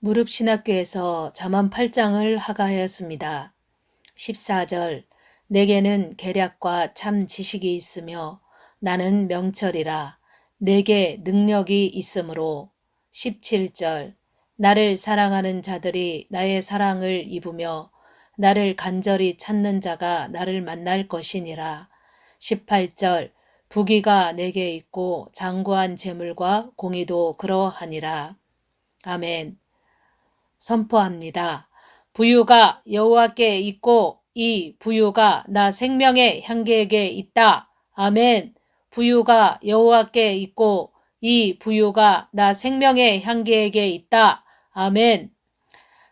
무릎신학교에서 잠언 8장을 하가하였습니다. 14절 내게는 계략과 참 지식이 있으며 나는 명철이라. 내게 능력이 있으므로. 17절 나를 사랑하는 자들이 나의 사랑을 입으며 나를 간절히 찾는 자가 나를 만날 것이니라. 18절 부귀가 내게 있고 장구한 재물과 공의도 그러하니라. 아멘 선포합니다. 부유가 여호와께 있고 이 부유가 나 생명의 향기에게 있다. 아멘. 부유가 여호와께 있고 이 부유가 나 생명의 향기에게 있다. 아멘.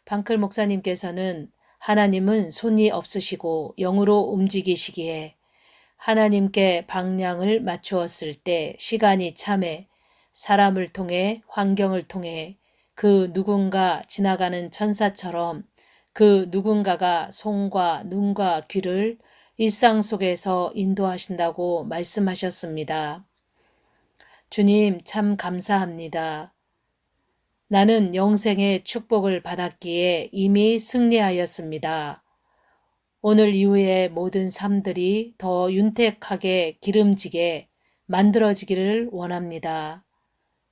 방클 목사님께서는 하나님은 손이 없으시고 영으로 움직이시기에 하나님께 방향을 맞추었을 때 시간이 참해 사람을 통해 환경을 통해 그 누군가 지나가는 천사처럼 그 누군가가 손과 눈과 귀를 일상 속에서 인도하신다고 말씀하셨습니다. 주님 참 감사합니다. 나는 영생의 축복을 받았기에 이미 승리하였습니다. 오늘 이후의 모든 삶들이 더 윤택하게 기름지게 만들어지기를 원합니다.